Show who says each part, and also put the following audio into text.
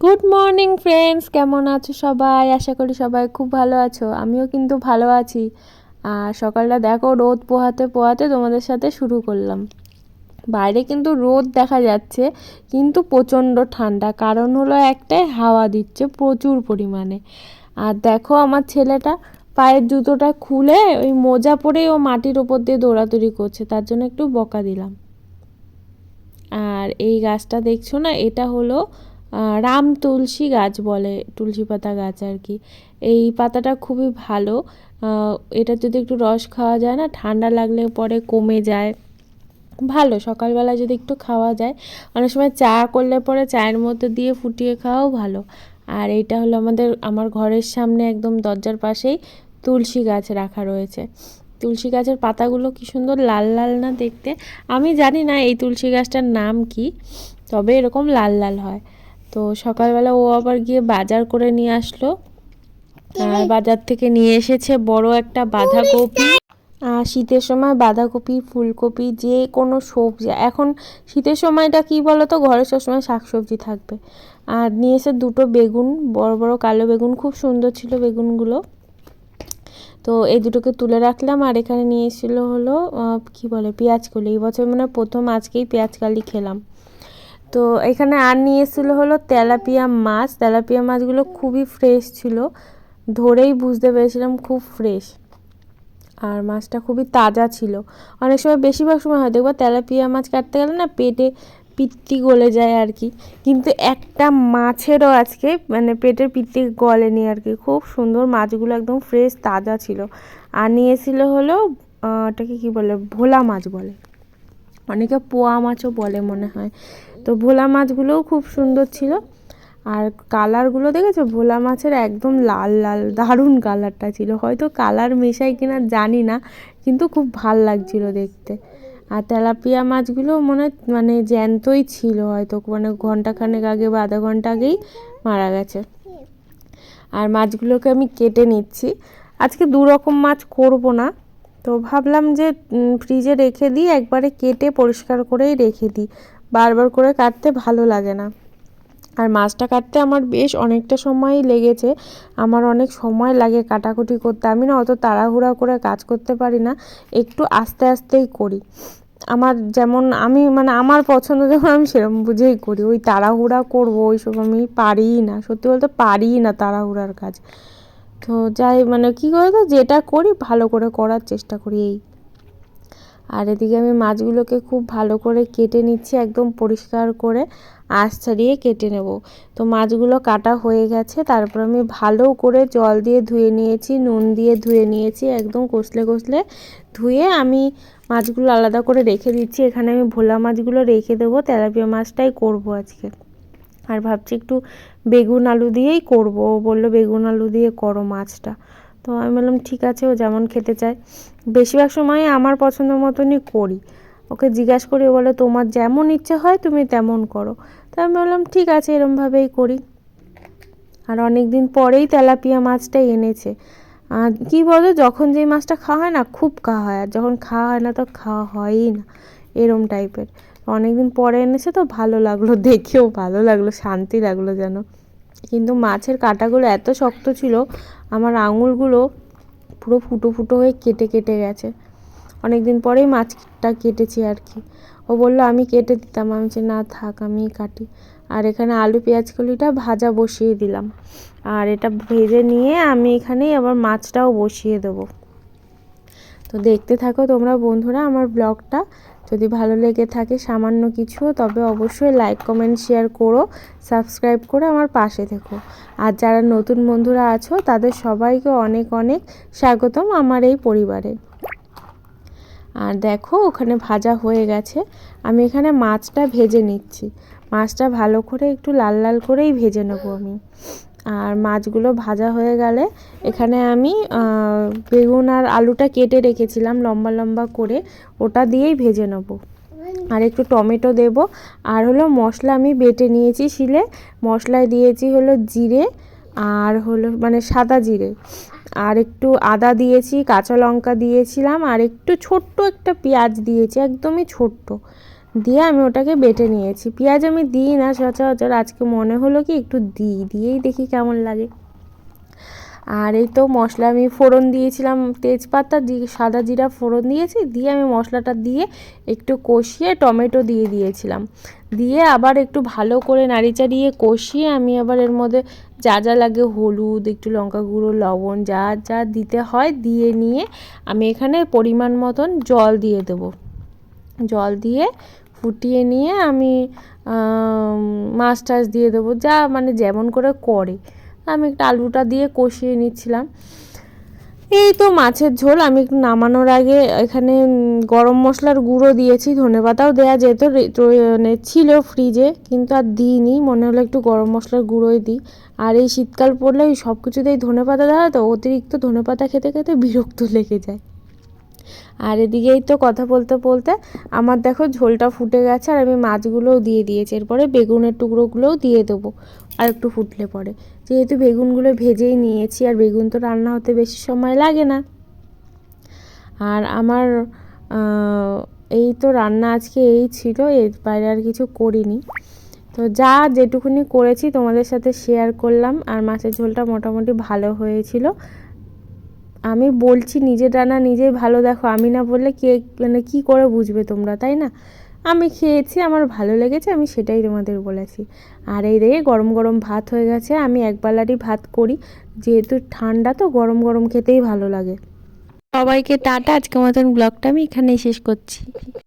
Speaker 1: Good morning friends কেমন আছো সবাই? আশা করি সবাই খুব ভালো আছো। আমিও কিন্তু ভালো আছি। আর সকালটা দেখো, রোদ পোহাতে পোহাতে তোমাদের সাথে শুরু করলাম। বাইরে কিন্তু রোদ দেখা যাচ্ছে, কিন্তু প্রচণ্ড ঠান্ডা। কারণ হলো একটাই, হাওয়া দিচ্ছে প্রচুর পরিমাণে। আর দেখো আমার ছেলেটা পায়ের জুতোটা খুলে ওই মোজা পরেই ও মাটির ওপর দিয়ে দৌড়াদৌড়ি করছে, তার জন্য একটু বকা দিলাম। আর এই গাছটা দেখছ না? এটা হলো রাম তুলসী গাছ বলে, তুলসী পাতা গাছ আর কি। এই পাতাটা খুবই ভালো। এটা যদি একটু রস খাওয়া যায় না, ঠান্ডা লাগলে পরে কমে যায়। ভালো সকালবেলা যদি একটু খাওয়া যায়, অনেক সময় চা করলে পরে চায়ের মধ্যে দিয়ে ফুটিয়ে খাওয়াও ভালো। আর এইটা হলো আমাদের, আমার ঘরের সামনে একদম দরজার পাশেই তুলসী গাছ রাখা রয়েছে। তুলসী গাছের পাতাগুলো কি সুন্দর লাল লাল না দেখতে? আমি জানি না এই তুলসী গাছটার নাম কি, তবে এরকম লাল লাল হয়। তো সকালবেলা ও আবার গিয়ে বাজার করে নিয়ে আসলো। আর বাজার থেকে নিয়ে এসেছে বড় একটা বাঁধাকপি। আর শীতের সময় বাঁধাকপি, ফুলকপি, যে কোনো সবজি। এখন শীতের সময়টা কি বলো তো ঘরে সবসময় শাকসবজি থাকবে। আর নিয়ে এসে দুটো বেগুন, বড় বড় কালো বেগুন, খুব সুন্দর ছিল বেগুনগুলো। তো এই দুটোকে তুলে রাখলাম। আর এখানে নিয়ে এসেছিল হলো কি বলে? পেঁয়াজ কলি। এই বছর মানে প্রথম আজকেই পেঁয়াজ কালি খেলাম। তো এখানে আর নিয়ে এসেছিল হলো তেলাপিয়া মাছ। তেলাপিয়া মাছগুলো খুবই ফ্রেশ ছিল। ধরেই বুঝতে পেরেছিলাম খুব ফ্রেশ আর মাছটা খুবই তাজা ছিল। অনেক সময় বেশিরভাগ সময় হয়, দেখব তেলাপিয়া মাছ কাটতে গেলে না পেটে পিত্তি গলে যায় আর কি। কিন্তু একটা মাছেরও আজকে মানে পেটের পিত্তি গলেনি আর কি। খুব সুন্দর মাছগুলো একদম ফ্রেশ তাজা ছিল। আর নিয়েছিল হলো ওটাকে কী বলে, ভোলা মাছ বলে। অনেকে পোয়া মাছও বলে মনে হয়। তো ভোলা মাছগুলোও খুব সুন্দর ছিল। আর কালারগুলো দেখেছ? ভোলা মাছের একদম লাল লাল, দারুণ কালারটা ছিল। হয়তো কালার মেশাই কিনা জানি না, কিন্তু খুব ভালো লাগছিল দেখতে। আর তেলাপিয়া মাছগুলো মনে মানে জ্যান্তই ছিল হয়তো মানে ঘন্টাখানেক আগে বা আধা ঘণ্টা আগেই মারা গেছে। আর মাছগুলোকে আমি কেটে নিচ্ছি। আজকে দু রকম মাছ করব না, তো ভাবলাম যে ফ্রিজে রেখে দিই, একবারে কেটে পরিষ্কার করেই রেখে দিই। বারবার করে কাটতে ভালো লাগে না। আর মাছটা কাটতে আমার বেশ অনেকটা সময়ই লেগেছে। আমার অনেক সময় লাগে কাটাকুটি করতে। আমি না অত তাড়াহুড়া করে কাজ করতে পারি না। একটু আস্তে আস্তেই করি। আমার যেমন আমি মানে আমার পছন্দ যেমন আমি সেরকম বুঝেই করি। ওই তাড়াহুড়া করব, ওইসব আমি পারিই না। সত্যি বলতে পারিই না তাড়াহুড়ার কাজ। তো যাই মানে কী করে তো যেটা করি ভালো করে করার চেষ্টা করি এই। আর এদিকে আমি মাছগুলোকে খুব ভালো করে কেটে নিচ্ছি, একদম পরিষ্কার করে আঁশ ছাড়িয়ে কেটে নেব। তো মাছগুলো কাটা হয়ে গেছে, তারপর আমি ভালো করে জল দিয়ে ধুয়ে নিয়েছি, নুন দিয়ে ধুয়ে নিয়েছি, একদম কষলে কষলে ধুয়ে আমি মাছগুলো আলাদা করে রেখে দিচ্ছি। এখানে আমি ভোলা মাছগুলো রেখে দেবো, তেলাপিয়া মাছটাই করব আজকে। আর ভাবছি একটু বেগুন আলু দিয়েই করব বলল বেগুন আলু দিয়ে করো মাছটা। তো আমি বললাম, ঠিক আছে, ও যেমন খেতে চায়। বেশিরভাগ সময় আমার পছন্দ মতনই করি। ওকে জিজ্ঞাসা করি, ও বলে, তোমার যেমন ইচ্ছে হয়, তুমি তেমন করো। তো আমি বললাম, ঠিক আছে, এরমভাবেই করি। আর অনেক দিন পরেই তেলাপিয়া মাছটা এনেছে। আর কী বলো যখন যেই মাছটা খাওয়া হয় না, খুব খাওয়া হয়। আর যখন খাওয়া হয় না, তো খাওয়া হয়ই না, এরম টাইপের অনেকদিন পরে এনেছে, তো ভালো লাগল, দেখেও ভালো লাগল, শান্তি লাগল যেন। কিন্তু মাছের কাঁটাগুলো এত শক্ত ছিল, আমার আঙুলগুলো পুরো ফুটো ফুটো হয়ে কেটে কেটে গেছে। অনেক দিন পরেই মাছটা কেটেছি আর কি। ও বলল, আমি কেটে দিতাম। আমি যে না থাক আমি কাটি। আর এখানে আলু, পেঁয়াজ, কলিটা ভাজা বসিয়ে দিলাম। আর এটা ভেজে নিয়ে আমি এখানে আবার মাছটাও বসিয়ে দেবো। তো দেখতে থাকো তোমরা বন্ধুরা আমার ব্লগটা। যদি ভালো লেগে থাকে সামান্য কিছু, তবে অবশ্যই লাইক কমেন্ট শেয়ার করো সাবস্ক্রাইব করে আমার পাশে থেকো। আর যারা নতুন বন্ধুরা আছো, তাদের সবাইকে অনেক অনেক স্বাগতম আমার এই পরিবারে। আর দেখো, ওখানে ভাজা হয়ে গেছে। আমি এখানে মাছটা ভেজে নিচ্ছি। মাছটা ভালো করে একটু লাল লাল করেই ভেজে নেব আমি। আর মাছগুলো ভাজা হয়ে গেলে এখানে আমি বেগুন আর আলুটা কেটে রেখেছিলাম লম্বা লম্বা করে, ওটা দিয়েই ভেজে নেব। আর একটু টমেটো দেব। আর হলো মশলা আমি বেটে নিয়েছি শিলে। মশলায় দিয়েছি হলো জিরে আর হলো মানে সাদা জিরে। আর একটু আদা দিয়েছি, কাঁচা লঙ্কা দিয়েছিলাম, আর একটু ছোট্ট একটা পেঁয়াজ দিয়েছি, একদমই ছোট্ট। দিয়ে আমি ওটাকে বেটে নিয়েছি। পেঁয়াজ আমি দিই না, সচরাচর আজকে মনে হলো কি একটু দিই, দিয়েই দেখি কেমন লাগে। আর এই তো মশলা আমি ফোড়ন দিয়েছিলাম, তেজপাতা সাদা জিরা ফোড়ন দিয়েছি, দিয়ে আমি মশলাটা দিয়ে একটু কষিয়ে টমেটো দিয়ে দিয়েছিলাম। দিয়ে আবার একটু ভালো করে নাড়ি চাড়িয়ে কষিয়ে আমি আবার এর মধ্যে যা যা লাগে হলুদ, একটু লঙ্কা গুঁড়ো, লবণ, যা যা দিতে হয়, দিয়ে নিয়ে আমি এখানে পরিমাণ মতন জল দিয়ে দেবো। জল দিয়ে ফুটিয়ে নিয়ে আমি মাছ টাছ দিয়ে দেবো, যা মানে যেমন করে করে। আমি একটু আলুটা দিয়ে কষিয়ে নিচ্ছিলাম। এই তো মাছের ঝোল, আমি একটু নামানোর আগে এখানে গরম মশলার গুঁড়ো দিয়েছি, ধনে পাতাও দেওয়া যেত মানে ছিল ফ্রিজে, কিন্তু আর দিইনি, মনে হলো একটু গরম মশলার গুঁড়োই দিই। আর এই শীতকাল পড়লে ওই সব কিছুতেই ধনে পাতা দেওয়া তো অতিরিক্ত ধনে পাতা খেতে খেতে বিরক্ত লেগে যায়। আর এদিকেই তো কথা বলতে বলতে আমার দেখো ঝোলটা ফুটে গেছে আর আমি মাছগুলোও দিয়ে দিয়েছি। এরপরে বেগুনের টুকরোগুলোও দিয়ে দেবো। আর একটু ফুটলে পরে। যেহেতু বেগুনগুলো ভেজেই নিয়েছি আর বেগুন তো রান্না হতে বেশি সময় লাগে না। আর আমার এই তো রান্না আজকে এই ছিল, এর বাইরে আর কিছু করিনি। তো যা যেটুকুনি করেছি তোমাদের সাথে শেয়ার করলাম। আর মাছের ঝোলটা মোটামুটি ভালো হয়েছিল। আমি বলছি নিজের রান্না নিজেই ভালো, দেখো আমি না বললে কে মানে কী করে বুঝবে তোমরা, তাই না? আমি খেয়েছি, আমার ভালো লেগেছে, আমি সেটাই তোমাদের বলেছি। আর এই দেখে গরম গরম ভাত হয়ে গেছে, আমি একবেলারই ভাত করি, যেহেতু ঠান্ডা তো গরম গরম খেতেই ভালো লাগে। সবাইকে টাটা আজকে মতন ব্লগটা আমি এখানেই শেষ করছি।